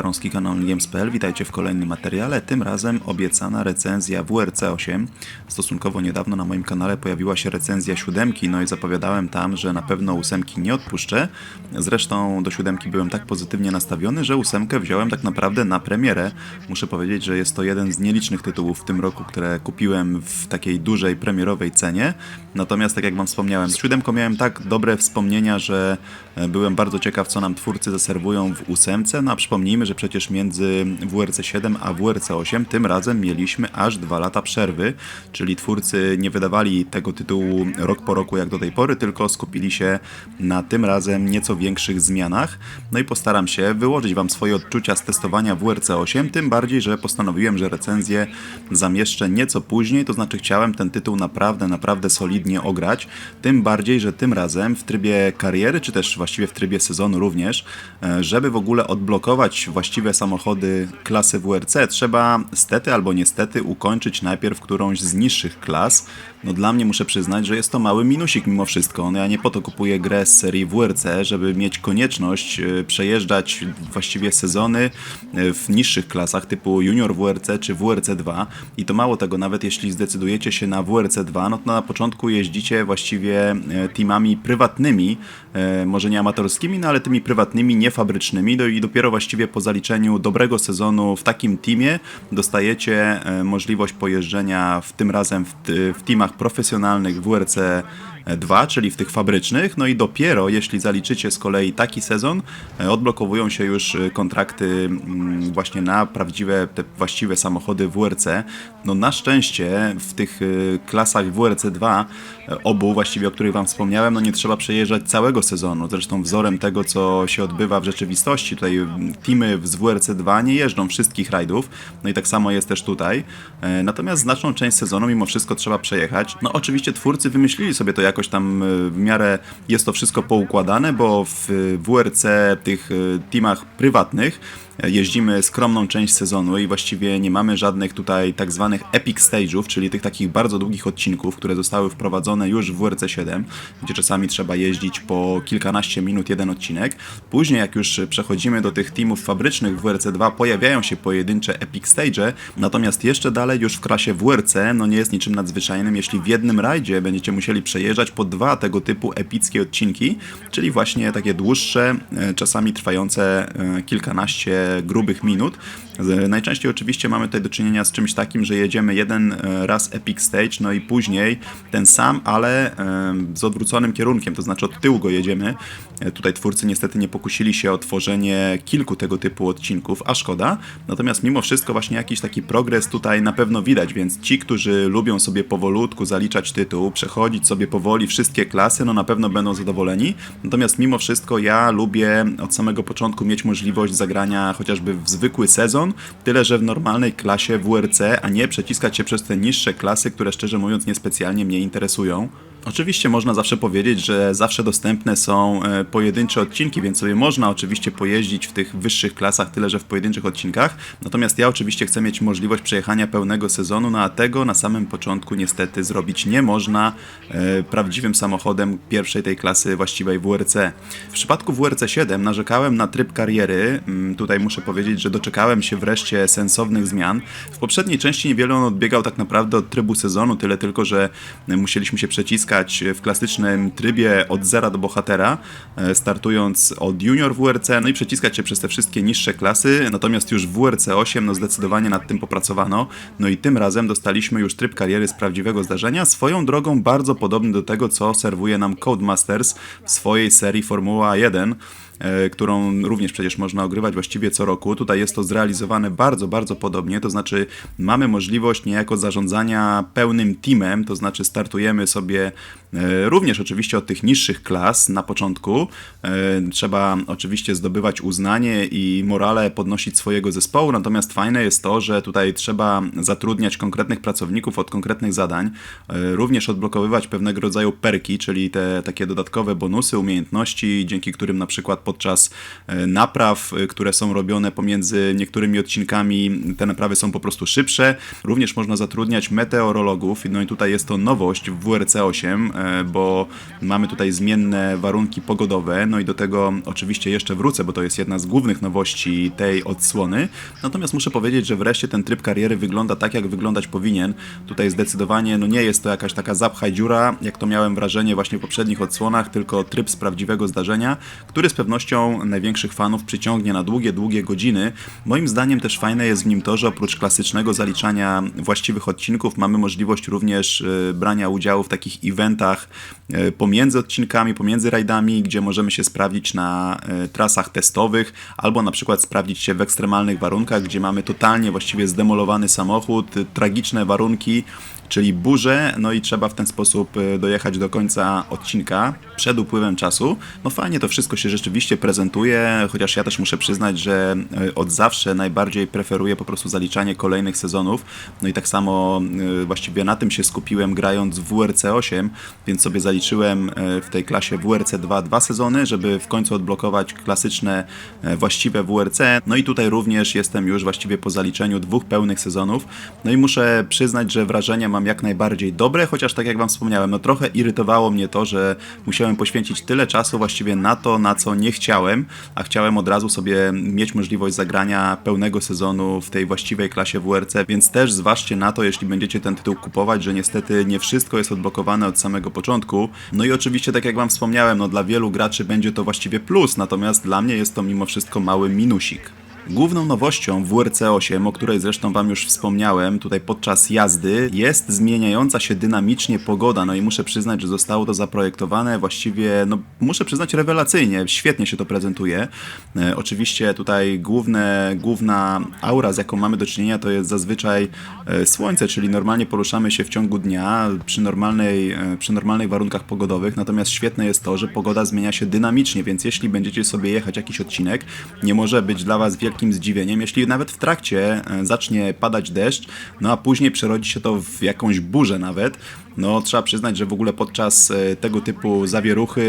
Barąski, kanał Games.pl. Witajcie w kolejnym materiale. Tym razem obiecana recenzja WRC 8. Stosunkowo niedawno na moim kanale pojawiła się recenzja siódemki, no i zapowiadałem tam, że na pewno ósemki nie odpuszczę. Zresztą do siódemki byłem tak pozytywnie nastawiony, że ósemkę wziąłem tak naprawdę na premierę. Muszę powiedzieć, że jest to jeden z nielicznych tytułów w tym roku, które kupiłem w takiej dużej premierowej cenie. Natomiast, tak jak wam wspomniałem, z siódemką miałem tak dobre wspomnienia, że e, byłem bardzo ciekaw, co nam twórcy zaserwują w ósemce. No a przypomnijmy, że przecież między WRC 7 a WRC 8 tym razem mieliśmy aż dwa lata przerwy, czyli twórcy nie wydawali tego tytułu rok po roku jak do tej pory, tylko skupili się na tym razem nieco większych zmianach. No i postaram się wyłożyć wam swoje odczucia z testowania WRC 8, tym bardziej, że postanowiłem, że recenzję zamieszczę nieco później, to znaczy chciałem ten tytuł naprawdę, naprawdę solidnie ograć, tym bardziej, że tym razem w trybie kariery, czy też właściwie w trybie sezonu również, e, żeby w ogóle odblokować właściwe samochody klasy WRC, trzeba stety albo niestety ukończyć najpierw którąś z niższych klas. No dla mnie muszę przyznać, że jest to mały minusik mimo wszystko. No ja nie po to kupuję grę z serii WRC, żeby mieć konieczność e, przejeżdżać właściwie sezony e, w niższych klasach typu Junior WRC czy WRC 2 i to mało tego, nawet jeśli zdecydujecie się na WRC 2, no to na początku jeździcie właściwie e, teamami prywatnymi, może nie amatorskimi, no ale tymi prywatnymi, niefabrycznymi no i dopiero właściwie po zaliczeniu dobrego sezonu w takim teamie dostajecie możliwość pojeżdżenia w tym razem w, w teamach profesjonalnych WRC 2, czyli w tych fabrycznych, no i dopiero jeśli zaliczycie z kolei taki sezon, e, odblokowują się już e, kontrakty mm, właśnie na prawdziwe, te właściwe samochody WRC. No na szczęście w tych e, klasach WRC 2 obu, właściwie o których Wam wspomniałem, no nie trzeba przejeżdżać całego sezonu. Zresztą wzorem tego, co się odbywa w rzeczywistości, tutaj teamy z WRC 2 nie jeżdżą wszystkich rajdów, no i tak samo jest też tutaj. Natomiast znaczną część sezonu mimo wszystko trzeba przejechać. No oczywiście twórcy wymyślili sobie to jakoś tam w miarę jest to wszystko poukładane, bo w WRC tych teamach prywatnych jeździmy skromną część sezonu i właściwie nie mamy żadnych tutaj tak zwanych epic stage'ów, czyli tych takich bardzo długich odcinków, które zostały wprowadzone już w WRC 7, gdzie czasami trzeba jeździć po kilkanaście minut jeden odcinek. Później jak już przechodzimy do tych teamów fabrycznych w WRC 2, pojawiają się pojedyncze epic stage'e, natomiast jeszcze dalej już w klasie WRC no nie jest niczym nadzwyczajnym, jeśli w jednym rajdzie będziecie musieli przejeżdżać po dwa tego typu epickie odcinki, czyli właśnie takie dłuższe, e, czasami trwające e, kilkanaście grubych minut. Najczęściej oczywiście mamy tutaj do czynienia z czymś takim, że jedziemy jeden e, raz epic stage, no i później ten sam, ale e, z odwróconym kierunkiem, to znaczy od tyłu go jedziemy. E, tutaj twórcy niestety nie pokusili się o tworzenie kilku tego typu odcinków, a szkoda. Natomiast mimo wszystko właśnie jakiś taki progres tutaj na pewno widać, więc ci, którzy lubią sobie powolutku zaliczać tytuł, przechodzić sobie powoli wszystkie klasy, no na pewno będą zadowoleni. Natomiast mimo wszystko ja lubię od samego początku mieć możliwość zagrania chociażby w zwykły sezon, tyle że w normalnej klasie WRC, a nie przeciskać się przez te niższe klasy, które szczerze mówiąc niespecjalnie mnie interesują. Oczywiście można zawsze powiedzieć, że zawsze dostępne są e, pojedyncze odcinki, więc sobie można oczywiście pojeździć w tych wyższych klasach, tyle że w pojedynczych odcinkach. Natomiast ja oczywiście chcę mieć możliwość przejechania pełnego sezonu, no a tego na samym początku niestety zrobić nie można e, prawdziwym samochodem pierwszej tej klasy właściwej WRC. W przypadku WRC 7 narzekałem na tryb kariery. Mm, tutaj muszę powiedzieć, że doczekałem się wreszcie sensownych zmian. W poprzedniej części niewiele on odbiegał tak naprawdę od trybu sezonu, tyle tylko, że musieliśmy się przeciskać w klasycznym trybie od zera do bohatera, e, startując od junior WRC, no i przeciskać się przez te wszystkie niższe klasy, natomiast już w WRC 8 no zdecydowanie nad tym popracowano, no i tym razem dostaliśmy już tryb kariery z prawdziwego zdarzenia, swoją drogą bardzo podobny do tego, co serwuje nam Codemasters w swojej serii Formuła 1, E, którą również przecież można ogrywać właściwie co roku. Tutaj jest to zrealizowane bardzo, bardzo podobnie, to znaczy mamy możliwość niejako zarządzania pełnym teamem, to znaczy startujemy sobie e, również oczywiście od tych niższych klas na początku. E, trzeba oczywiście zdobywać uznanie i morale podnosić swojego zespołu, natomiast fajne jest to, że tutaj trzeba zatrudniać konkretnych pracowników od konkretnych zadań, również odblokowywać pewnego rodzaju perki, czyli te takie dodatkowe bonusy, umiejętności, dzięki którym na przykład podczas e, napraw, e, które są robione pomiędzy niektórymi odcinkami. Te naprawy są po prostu szybsze. Również można zatrudniać meteorologów, no i tutaj jest to nowość w WRC 8, e, bo mamy tutaj zmienne warunki pogodowe, no i do tego oczywiście jeszcze wrócę, bo to jest jedna z głównych nowości tej odsłony. Natomiast muszę powiedzieć, że wreszcie ten tryb kariery wygląda tak, jak wyglądać powinien. Tutaj zdecydowanie no nie jest to jakaś taka zapchaj dziura, jak to miałem wrażenie właśnie w poprzednich odsłonach, tylko tryb z prawdziwego zdarzenia, który z pewnością największych fanów przyciągnie na długie, długie godziny. Moim zdaniem też fajne jest w nim to, że oprócz klasycznego zaliczania właściwych odcinków mamy możliwość również e, brania udziału w takich eventach e, pomiędzy odcinkami, pomiędzy rajdami, gdzie możemy się sprawdzić na e, trasach testowych albo na przykład sprawdzić się w ekstremalnych warunkach, gdzie mamy totalnie właściwie zdemolowany samochód, tragiczne warunki, czyli burze, no i trzeba w ten sposób e, dojechać do końca odcinka przed upływem czasu. No fajnie to wszystko się rzeczywiście prezentuje, chociaż ja też muszę przyznać, że e, od zawsze najbardziej preferuję po prostu zaliczanie kolejnych sezonów. No i tak samo e, właściwie na tym się skupiłem grając w WRC 8, więc sobie zaliczyłem w tej klasie WRC 2 dwa sezony, żeby w końcu odblokować klasyczne, właściwe WRC. No i tutaj również jestem już właściwie po zaliczeniu dwóch pełnych sezonów. No i muszę przyznać, że wrażenia mam jak najbardziej dobre, chociaż tak jak Wam wspomniałem, no trochę irytowało mnie to, że musiałem poświęcić tyle czasu właściwie na to, na co nie chciałem, a chciałem od razu sobie mieć możliwość zagrania pełnego sezonu w tej właściwej klasie WRC, więc też zważcie na to, jeśli będziecie ten tytuł kupować, że niestety nie wszystko jest odblokowane od samego początku. No i oczywiście, tak jak Wam wspomniałem, no dla wielu graczy będzie to właściwie plus, natomiast dla mnie jest to mimo wszystko mały minusik. Główną nowością w WRC 8, o której zresztą Wam już wspomniałem tutaj podczas jazdy, jest zmieniająca się dynamicznie pogoda. No i muszę przyznać, że zostało to zaprojektowane właściwie, no muszę przyznać rewelacyjnie, świetnie się to prezentuje. E, oczywiście tutaj główne, główna aura, z jaką mamy do czynienia, to jest zazwyczaj e, słońce, czyli normalnie poruszamy się w ciągu dnia przy, normalnej, e, przy normalnych warunkach pogodowych. Natomiast świetne jest to, że pogoda zmienia się dynamicznie, więc jeśli będziecie sobie jechać jakiś odcinek, nie może być dla Was wielki wielkim zdziwieniem, jeśli nawet w trakcie e, zacznie padać deszcz, no a później przerodzi się to w jakąś burzę nawet, no trzeba przyznać, że w ogóle podczas e, tego typu zawieruchy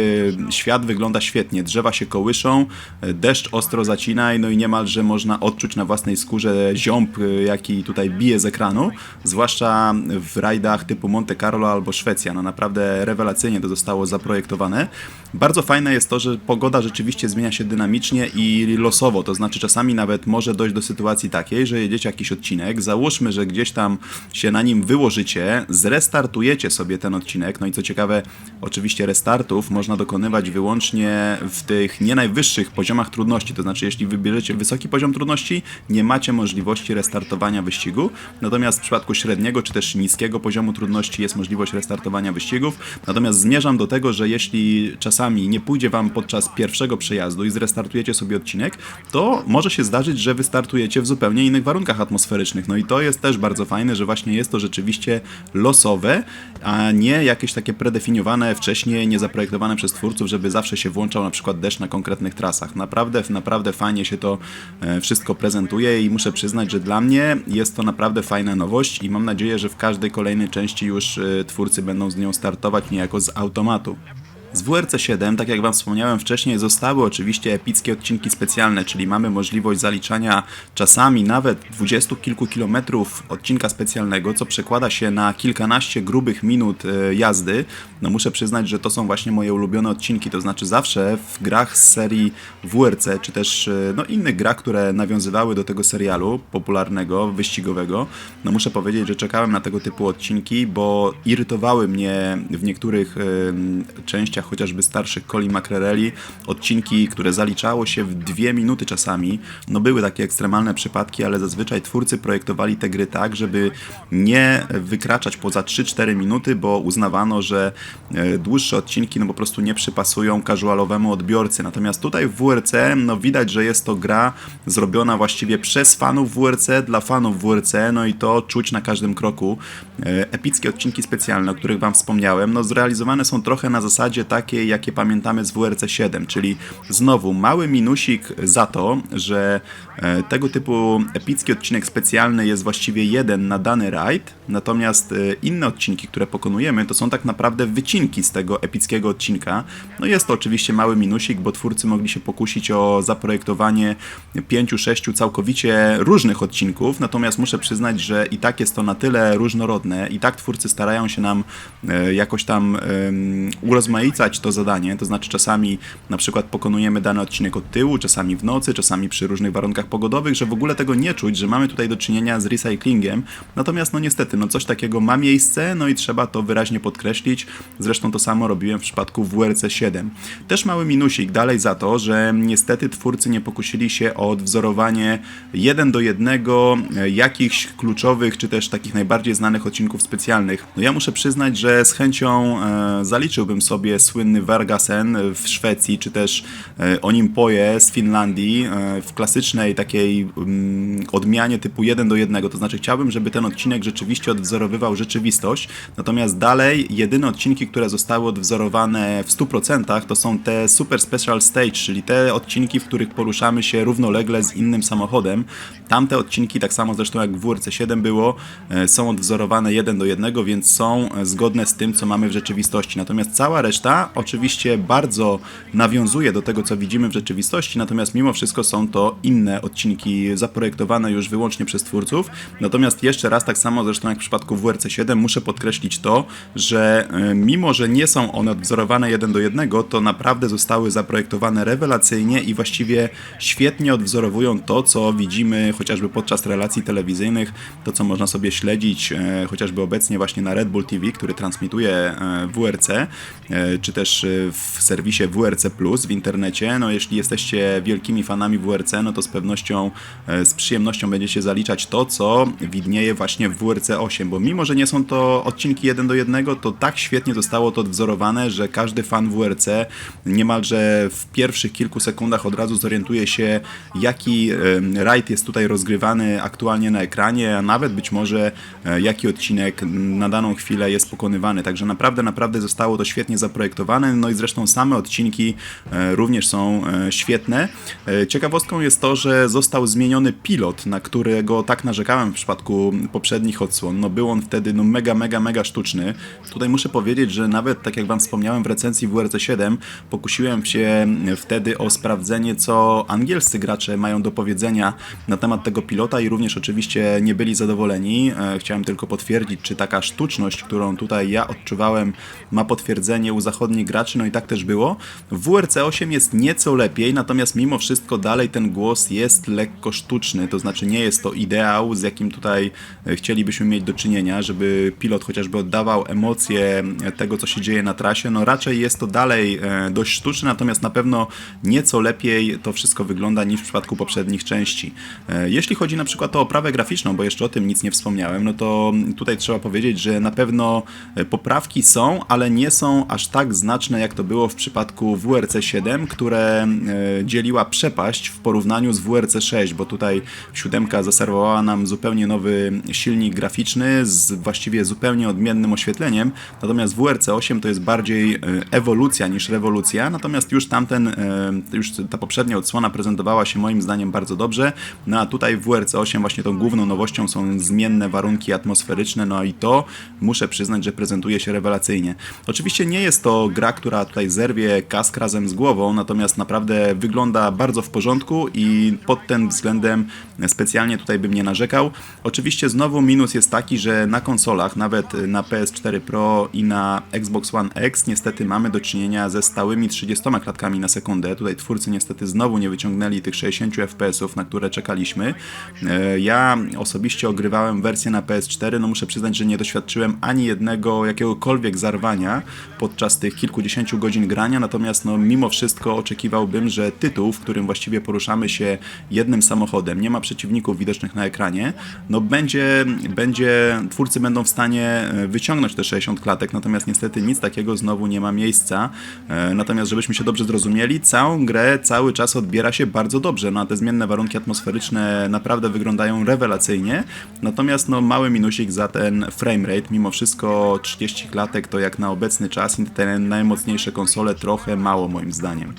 świat wygląda świetnie. Drzewa się kołyszą, e, deszcz ostro zacina, no i niemalże można odczuć na własnej skórze ziąb, jaki tutaj bije z ekranu, zwłaszcza w rajdach typu Monte Carlo albo Szwecja. No naprawdę rewelacyjnie to zostało zaprojektowane. Bardzo fajne jest to, że pogoda rzeczywiście zmienia się dynamicznie i losowo, to znaczy czasami nawet może dojść do sytuacji takiej, że jedziecie jakiś odcinek, załóżmy, że gdzieś tam się na nim wyłożycie, zrestartujecie sobie ten odcinek, no i co ciekawe, oczywiście restartów można dokonywać wyłącznie w tych nie najwyższych poziomach trudności, to znaczy jeśli wybierzecie wysoki poziom trudności, nie macie możliwości restartowania wyścigu, natomiast w przypadku średniego czy też niskiego poziomu trudności jest możliwość restartowania wyścigów, natomiast zmierzam do tego, że jeśli czasami nie pójdzie Wam podczas pierwszego przejazdu i zrestartujecie sobie odcinek, to może się zdarzyć, że wystartujecie w zupełnie innych warunkach atmosferycznych. No i to jest też bardzo fajne, że właśnie jest to rzeczywiście losowe, a nie jakieś takie predefiniowane wcześniej, niezaprojektowane przez twórców, żeby zawsze się włączał na przykład deszcz na konkretnych trasach. Naprawdę, naprawdę fajnie się to e, wszystko prezentuje i muszę przyznać, że dla mnie jest to naprawdę fajna nowość i mam nadzieję, że w każdej kolejnej części już e, twórcy będą z nią startować niejako z automatu. Z WRC 7, tak jak Wam wspomniałem wcześniej, zostały oczywiście epickie odcinki specjalne, czyli mamy możliwość zaliczania czasami nawet dwudziestu kilku kilometrów odcinka specjalnego, co przekłada się na kilkanaście grubych minut e, jazdy. No muszę przyznać, że to są właśnie moje ulubione odcinki, to znaczy zawsze w grach z serii WRC, czy też e, no, innych grach, które nawiązywały do tego serialu popularnego, wyścigowego, no muszę powiedzieć, że czekałem na tego typu odcinki, bo irytowały mnie w niektórych y, chociażby starszych Coli McCrerelli, odcinki, które zaliczało się w dwie minuty czasami. No były takie ekstremalne przypadki, ale zazwyczaj twórcy projektowali te gry tak, żeby nie wykraczać poza 3-4 minuty, bo uznawano, że e, dłuższe odcinki no po prostu nie przypasują casualowemu odbiorcy. Natomiast tutaj w WRC no widać, że jest to gra zrobiona właściwie przez fanów WRC, dla fanów WRC, no i to czuć na każdym kroku. E, epickie odcinki specjalne, o których Wam wspomniałem, no zrealizowane są trochę na zasadzie takie, jakie pamiętamy z WRC 7, czyli znowu mały minusik za to, że e, tego typu epicki odcinek specjalny jest właściwie jeden na dany rajd, natomiast e, inne odcinki, które pokonujemy, to są tak naprawdę wycinki z tego epickiego odcinka. No jest to oczywiście mały minusik, bo twórcy mogli się pokusić o zaprojektowanie pięciu, sześciu całkowicie różnych odcinków, natomiast muszę przyznać, że i tak jest to na tyle różnorodne, i tak twórcy starają się nam e, jakoś tam urozmaicać to zadanie, to znaczy czasami na przykład pokonujemy dany odcinek od tyłu, czasami w nocy, czasami przy różnych warunkach pogodowych, że w ogóle tego nie czuć, że mamy tutaj do czynienia z recyclingiem, natomiast no niestety, no coś takiego ma miejsce, no i trzeba to wyraźnie podkreślić, zresztą to samo robiłem w przypadku WRC 7. Też mały minusik dalej za to, że niestety twórcy nie pokusili się o odwzorowanie jeden do jednego e, jakichś kluczowych, czy też takich najbardziej znanych specjalnych. No ja muszę przyznać, że z chęcią e, zaliczyłbym sobie słynny Vargasen w Szwecji, czy też e, Onimpoje z Finlandii e, w klasycznej takiej mm, odmianie typu 1 do 1. To znaczy chciałbym, żeby ten odcinek rzeczywiście odwzorowywał rzeczywistość, natomiast dalej jedyne odcinki, które zostały odwzorowane w 100% to są te Super Special Stage, czyli te odcinki, w których poruszamy się równolegle z innym samochodem. Tamte odcinki, tak samo zresztą jak w WRC 7 było, e, są odwzorowane 1 do 1, więc są e, zgodne z tym, co mamy w rzeczywistości. Natomiast cała reszta oczywiście bardzo nawiązuje do tego, co widzimy w rzeczywistości, natomiast mimo wszystko są to inne odcinki zaprojektowane już wyłącznie przez twórców. Natomiast jeszcze raz, tak samo zresztą jak w przypadku WRC 7, muszę podkreślić to, że e, mimo, że nie są one odwzorowane 1 do 1, to naprawdę zostały zaprojektowane rewelacyjnie i właściwie świetnie odwzorowują to, co widzimy chociażby podczas relacji telewizyjnych, to co można sobie śledzić e, chociażby obecnie właśnie na Red Bull TV, który transmituje e, WRC, e, czy też e, w serwisie WRC Plus w internecie. No jeśli jesteście wielkimi fanami WRC, no to z pewnością, z przyjemnością będziecie zaliczać to, co widnieje właśnie w WRC 8, bo mimo, że nie są to odcinki jeden do jednego, to tak świetnie zostało to odwzorowane, że każdy fan WRC niemalże w pierwszych kilku sekundach od razu zorientuje się, jaki rajd jest tutaj rozgrywany aktualnie na ekranie, a nawet być może jaki odcinek na daną chwilę jest pokonywany. Także naprawdę, naprawdę zostało to świetnie zaprojektowane. No i zresztą same odcinki e, również są e, świetne. E, Ciekawostką jest to, że został zmieniony pilot, na którego tak narzekałem w przypadku poprzednich odsłon. No był on wtedy no mega, mega, mega sztuczny. Tutaj muszę powiedzieć, że nawet tak jak wam wspomniałem w recenzji WRC 7, pokusiłem się wtedy o sprawdzenie, co angielscy gracze mają do powiedzenia na temat tego pilota i również oczywiście nie byli zadowoleni. Chciałem tylko potwierdzić, czy taka sztuczność, którą tutaj ja odczuwałem, ma potwierdzenie u zachodnich graczy, no i tak też było. W WRC 8 jest nieco lepiej, natomiast mimo wszystko dalej ten głos jest lekko sztuczny, to znaczy nie jest to ideał, z jakim tutaj e, chcielibyśmy mieć do czynienia, żeby pilot chociażby oddawał emocje tego, co się dzieje na trasie, no raczej jest to dalej e, dość sztuczne, natomiast na pewno nieco lepiej to wszystko wygląda niż w przypadku poprzednich części. E, Jeśli chodzi na przykład o oprawę graficzną, bo jeszcze o tym nic nie wspomniałem, no to tutaj trzeba powiedzieć, że na pewno e, poprawki są, ale nie są aż tak znaczne, jak to było w przypadku WRC 7, które e, dzieliła przepaść w porównaniu z WRC 6, bo tutaj siódemka zaserwowała nam zupełnie nowy silnik graficzny z właściwie zupełnie odmiennym oświetleniem, natomiast WRC 8 to jest bardziej e, ewolucja niż rewolucja, natomiast już tamten, już ta poprzednia odsłona prezentowała się moim zdaniem bardzo dobrze, no a tutaj w WRC 8 właśnie tą główną nowością są zmienne warunki atmosferyczne, no i to muszę przyznać, że prezentuje się rewelacyjnie. Oczywiście nie jest to gra, która tutaj zerwie kask razem z głową, natomiast naprawdę wygląda bardzo w porządku i pod tym względem specjalnie tutaj bym nie narzekał. Oczywiście znowu minus jest taki, że na konsolach, nawet na PS4 Pro i na Xbox One X niestety mamy do czynienia ze stałymi 30 klatkami na sekundę. Tutaj twórcy niestety znowu nie wyciągnęli tych 60 FPS-ów, na które czekaliśmy. E, Ja osobiście ogrywałem wersję na PS4, no muszę przyznać, że nie doświadczyłem ani jednego jakiegokolwiek zarwania podczas tych kilkudziesięciu godzin grania, natomiast no mimo wszystko oczekiwałbym, że tytuł, w którym właściwie poruszamy się jednym samochodem, nie ma przeciwników widocznych na ekranie, no będzie, będzie twórcy będą w stanie e, wyciągnąć te 60 klatek, natomiast niestety nic takiego znowu nie ma miejsca. E, Natomiast żebyśmy się dobrze zrozumieli, całą grę cały czas odbiera się bardzo dobrze, no a te zmienne warunki atmosferyczne naprawdę wyglądają rewelacyjnie, natomiast no mały minusik za ten framerate, mimo wszystko 30 klatek to jak na obecny czas internet najmocniejsze konsole trochę mało moim zdaniem.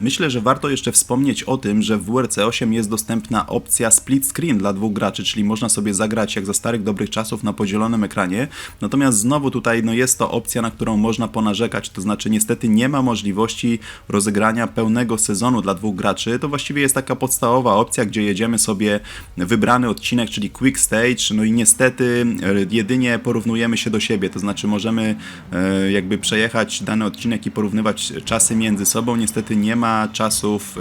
Myślę, że warto jeszcze wspomnieć o tym, że w WRC 8 jest dostępna opcja split screen dla dwóch graczy, czyli można sobie zagrać jak za starych dobrych czasów na podzielonym ekranie. Natomiast znowu tutaj no jest to opcja, na którą można ponarzekać, to znaczy niestety nie ma możliwości rozegrania pełnego sezonu dla dwóch graczy. To właściwie jest taka podstawowa opcja, gdzie jedziemy sobie wybrany odcinek, czyli quick stage, no i niestety e, jedynie porównujemy się do siebie, to znaczy możemy e, jakby przejechać dany odcinek i porównywać czasy między sobą. Niestety nie ma czasów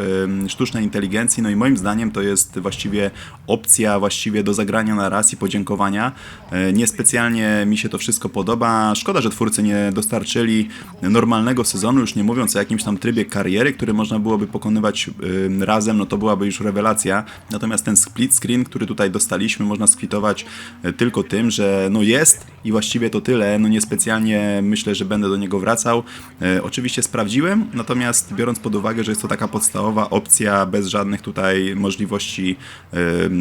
sztucznej inteligencji, no i moim zdaniem to jest właściwie opcja właściwie do zagrania na raz i podziękowania. E, Niespecjalnie mi się to wszystko podoba. Szkoda, że twórcy nie dostarczyli normalnego sezonu, już nie mówiąc o jakimś tam trybie kariery, który można byłoby pokonywać em, razem, no to byłaby już rewelacja. Natomiast ten split screen, który tutaj dostaliśmy, można skwitować e, tylko tym, że no jest i właściwie to tyle. No niespecjalnie myślę, że będę do niego wracał. E, Oczywiście sprawdziłem, natomiast biorąc pod uwagę, że jest to taka podstawowa opcja bez żadnych tutaj możliwości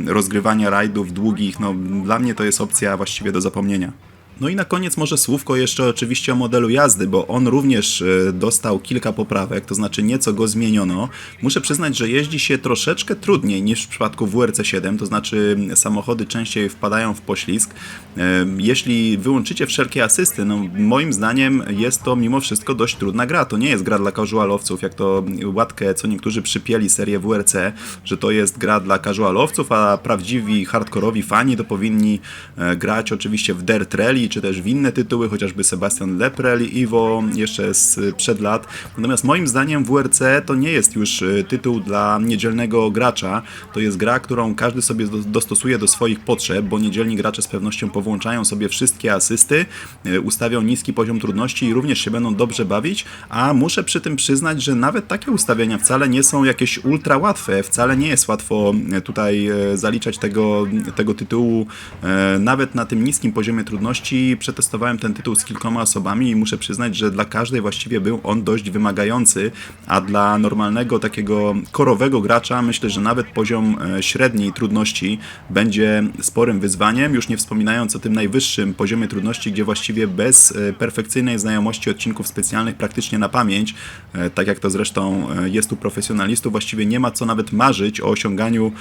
rozgrywania rajdów długich, no dla mnie to jest opcja właściwie do zapomnienia. No i na koniec może słówko jeszcze oczywiście o modelu jazdy, bo on również e, dostał kilka poprawek, to znaczy nieco go zmieniono. Muszę przyznać, że jeździ się troszeczkę trudniej niż w przypadku WRC7, to znaczy samochody częściej wpadają w poślizg. E, Jeśli wyłączycie wszelkie asysty, no moim zdaniem jest to mimo wszystko dość trudna gra. To nie jest gra dla casualowców, jak to łatkę co niektórzy przypieli serię WRC, że to jest gra dla casualowców, a prawdziwi hardkorowi fani to powinni e, grać oczywiście w Dirt Rally, czy też w inne tytuły, chociażby Sebastian Leprel, Iwo jeszcze sprzed lat. Natomiast moim zdaniem WRC to nie jest już e, tytuł dla niedzielnego gracza. To jest gra, którą każdy sobie do- dostosuje do swoich potrzeb, bo niedzielni gracze z pewnością powłączają sobie wszystkie asysty, e, ustawią niski poziom trudności i również się będą dobrze bawić, a muszę przy tym przyznać, że nawet takie ustawienia wcale nie są jakieś ultra łatwe, wcale nie jest łatwo tutaj zaliczać tego, tego tytułu nawet na tym niskim poziomie trudności. Przetestowałem ten tytuł z kilkoma osobami i muszę przyznać, że dla każdej właściwie był on dość wymagający, a dla normalnego takiego korowego gracza myślę, że nawet poziom e, średniej trudności będzie sporym wyzwaniem, już nie wspominając o tym najwyższym poziomie trudności, gdzie właściwie bez e, perfekcyjnej znajomości odcinków specjalnych praktycznie na pamięć, e, tak jak to zresztą jest u profesjonalistów, właściwie nie ma co nawet marzyć o osiąganiu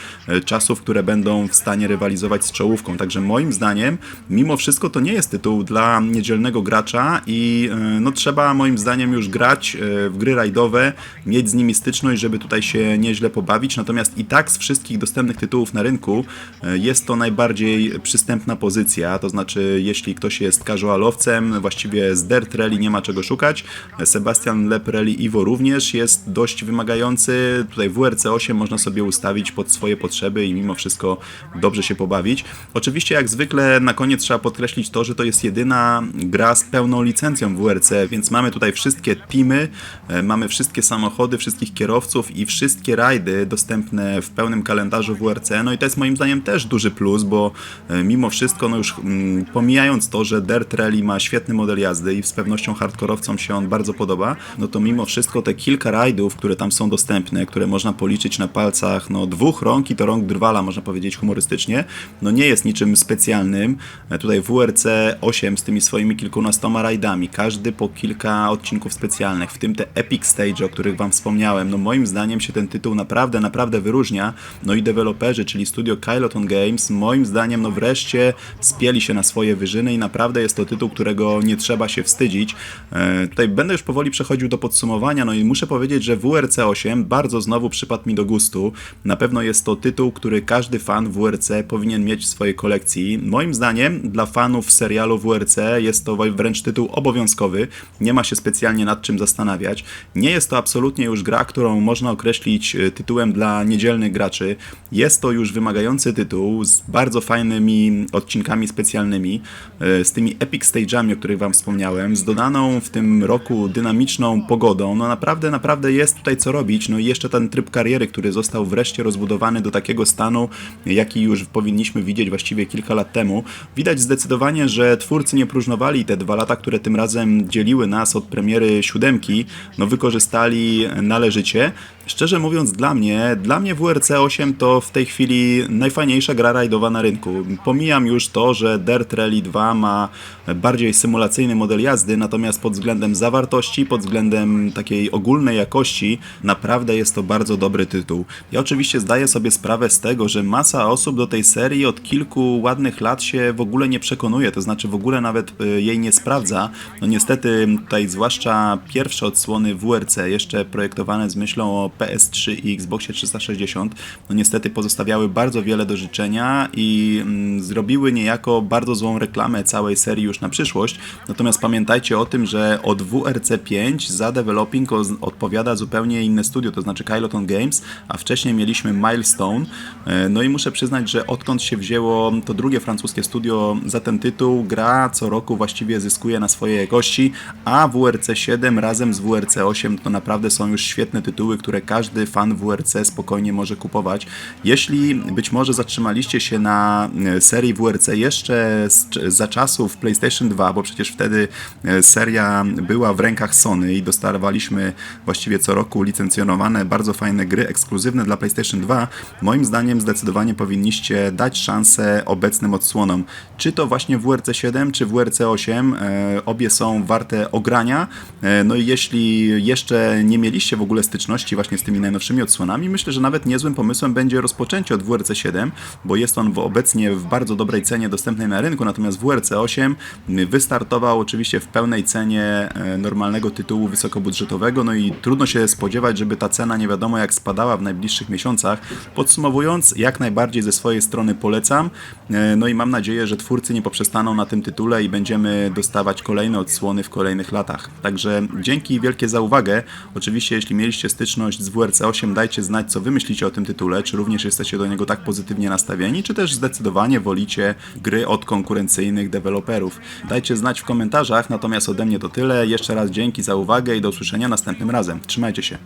czasów, które będą w stanie rywalizować z czołówką. Także moim zdaniem, mimo wszystko to nie jest tytuł dla niedzielnego gracza i e, no trzeba moim zdaniem już grać e, w gry rajdowe, mieć z nimi styczność, żeby tutaj się nieźle pobawić. Natomiast i tak z wszystkich dostępnych tytułów na rynku e, jest to najbardziej przystępna pozycja, to znaczy jeśli ktoś jest casualowcem, właściwie z Dirt Rally nie ma czego szukać. Sebastian Leprelli Iwo również jest dość wymagający. Tutaj WRC 8 można sobie ustawić pod swoje potrzeby i mimo wszystko dobrze się pobawić. Oczywiście jak zwykle na koniec trzeba podkreślić to, że to jest jedyna gra z pełną licencją WRC, więc mamy tutaj wszystkie teamy, e, mamy wszystkie samochody, wszystkich kierowców i wszystkie rajdy dostępne w pełnym kalendarzu WRC. No i to jest moim zdaniem też duży plus, bo e, mimo wszystko, no już mm, pomijając to, że Dirt Rally ma świetny model jazdy i z pewnością hardkorowcom się on bardzo podoba, no to mimo wszystko te kilka rajdów, które tam są dostępne, które można policzyć na palcach no dwóch rąk i to rąk drwala, można powiedzieć humorystycznie, no nie jest niczym specjalnym. E, Tutaj WRC 8 z tymi swoimi kilkunastoma rajdami, każdy po kilka odcinków specjalnych, w tym te Epic Stage, o których Wam wspomniałem, no moim zdaniem się ten tytuł naprawdę, naprawdę wyróżnia. No i deweloperzy, czyli studio Kyloton Games, moim zdaniem no wreszcie spieli się na swoje wyżyny i naprawdę jest to tytuł, którego nie trzeba się wstydzić. E, tutaj będę już powoli przechodził do podsumowania, no i muszę powiedzieć, że WRC 8 bardzo znowu przypadł mi do gustu. Na pewno jest to tytuł, który każdy fan WRC powinien mieć w swojej kolekcji. Moim zdaniem dla fanów serialu WRC jest to wręcz tytuł obowiązkowy. Nie ma się specjalnie nad czym zastanawiać. Nie jest to absolutnie już gra, którą można określić e, tytułem dla niedzielnych graczy. Jest to już wymagający tytuł z bardzo fajnymi odcinkami specjalnymi, e, z tymi epic stage'ami, o których Wam wspomniałem, z dodaną w tym roku dynamiczną pogodą. No naprawdę, naprawdę jest tutaj co robić. No i jeszcze ten tryb kariery, który został wreszcie rozbudowany do takiego stanu, jaki już powinniśmy widzieć właściwie kilka lat temu. Widać zdecydowanie, że twórcy nie próżnowali te dwa lata, które tym razem dzieliły nas od premiery siódemki, no wykorzystali należycie. Szczerze mówiąc, dla mnie, dla mnie WRC 8 to w tej chwili najfajniejsza gra rajdowa na rynku. Pomijam już to, że Dirt Rally 2 ma bardziej symulacyjny model jazdy, natomiast pod względem zawartości, pod względem takiej ogólnej jakości, naprawdę jest to bardzo dobry tytuł. Ja oczywiście zdaję sobie sprawę z tego, że masa osób do tej serii od kilku ładnych lat się w ogóle nie przekonuje, to znaczy w ogóle nawet y, jej nie sprawdza. No niestety tutaj zwłaszcza pierwsze odsłony WRC, jeszcze projektowane z myślą o PS3 i Xboxie 360, no niestety pozostawiały bardzo wiele do życzenia i mm, zrobiły niejako bardzo złą reklamę całej serii już na przyszłość. Natomiast pamiętajcie o tym, że od WRC 5 za developing odpowiada zupełnie inne studio, to znaczy Kyloton Games, a wcześniej mieliśmy Milestone. E, No i muszę przyznać, że odkąd się wzięło to drugie francuskie studio za ten tytuł, gra co roku właściwie zyskuje na swojej jakości, a WRC 7 razem z WRC 8 to naprawdę są już świetne tytuły, które każdy fan WRC spokojnie może kupować. Jeśli być może zatrzymaliście się na e, serii WRC jeszcze za czasów PlayStation 2, bo przecież wtedy e, seria była w rękach Sony i dostawaliśmy właściwie co roku licencjonowane bardzo fajne gry ekskluzywne dla PlayStation 2, moim zdaniem zdecydowanie powinniście dać szansę obecnym odsłonom. Czy to właśnie WRC 7, czy WRC 8, e, obie są warte ogrania. No i jeśli jeszcze nie mieliście w ogóle styczności właśnie z tymi najnowszymi odsłonami, myślę, że nawet niezłym pomysłem będzie rozpoczęcie od WRC 7, bo jest on w, obecnie w bardzo dobrej cenie dostępnej na rynku, natomiast WRC 8 wystartował oczywiście w pełnej cenie e, normalnego tytułu wysokobudżetowego, no i trudno się spodziewać, żeby ta cena nie wiadomo jak spadała w najbliższych miesiącach. Podsumowując, jak najbardziej ze swojej strony polecam, e, no i mam nadzieję, że twórcy nie poprzestaną na tym tytule i będziemy dostawać kolejne odsłony w kolejnych latach. Także dzięki wielkie za uwagę. Oczywiście, jeśli mieliście styczność z WRC 8, dajcie znać, co wy myślicie o tym tytule, czy również jesteście do niego tak pozytywnie nastawieni, czy też zdecydowanie wolicie gry od konkurencyjnych deweloperów. Dajcie znać w komentarzach, natomiast ode mnie to tyle. Jeszcze raz dzięki za uwagę i do usłyszenia następnym razem. Trzymajcie się.